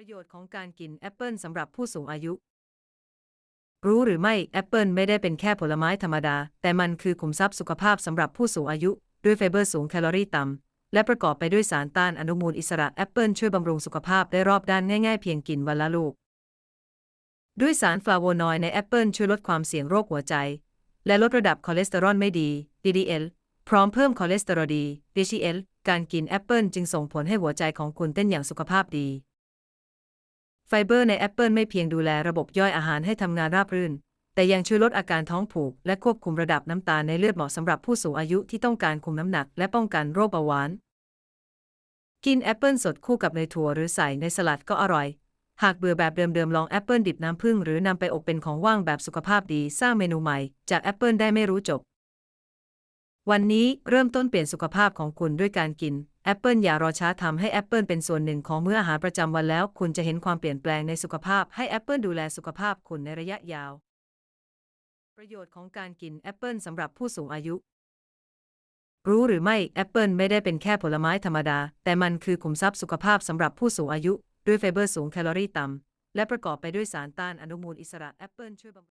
ประโยชน์ของการกินแอปเปิลสำหรับผู้สูงอายุ รู้หรือไม่แอปเปิลไม่ได้เป็นแค่ผลไม้ธรรมดา แต่มันคือขุมทรัพย์สุขภาพสำหรับผู้สูงอายุ ด้วยไฟเบอร์สูงแคลอรี่ต่ำ และประกอบไปด้วยสารต้านอนุมูลอิสระแอปเปิลช่วยบำรุงสุขภาพได้รอบด้านง่ายๆเพียงกินวันละลูก ด้วยสารฟลาโวนอยด์ในแอปเปิลช่วยลดความเสี่ยงโรคหัวใจ และลดระดับคอเลสเตอรอลไม่ดี DDL พร้อมเพิ่มคอเลสเตอรอลดี DHL การกินแอปเปิลจึงส่งผลให้หัวใจของคุณเต้นอย่างสุขภาพดี ไฟเบอร์ในแอปเปิลไม่เพียงดูแลระบบย่อยอาหารให้ทำงานราบรื่น แต่ยังช่วยลดอาการท้องผูก และควบคุมระดับน้ำตาลในเลือดเหมาะสำหรับผู้สูงอายุที่ต้องการคุมน้ำหนัก และป้องกันโรคเบาหวาน กินแอปเปิลสดคู่กับเนยถั่วหรือใส่ในสลัดก็อร่อย หากเบื่อแบบเดิมๆลองแอปเปิลดิบน้ำผึ้งหรือนำไปอบเป็นของว่างแบบสุขภาพดีสร้างเมนูใหม่ จากแอปเปิลได้ไม่รู้จบ วันนี้เริ่มต้นเปลี่ยนสุขภาพของคุณด้วยการกินแอปเปิลอย่ารอช้าทำให้แอปเปิลเป็นส่วนหนึ่งของมื้ออาหารประจำวันแล้ว คุณจะเห็นความเปลี่ยนแปลงในสุขภาพให้แอปเปิลดูแลสุขภาพคุณในระยะยาว ประโยชน์ของการกินแอปเปิลสำหรับผู้สูงอายุ รู้หรือไม่แอปเปิลไม่ได้เป็นแค่ผลไม้ธรรมดา แต่มันคือขุมทรัพย์สุขภาพสำหรับผู้สูงอายุ ด้วยไฟเบอร์สูงแคลอรี่ต่ำและประกอบไปด้วยสารต้านอนุมูลอิสระแอปเปิลช่วยบำรุง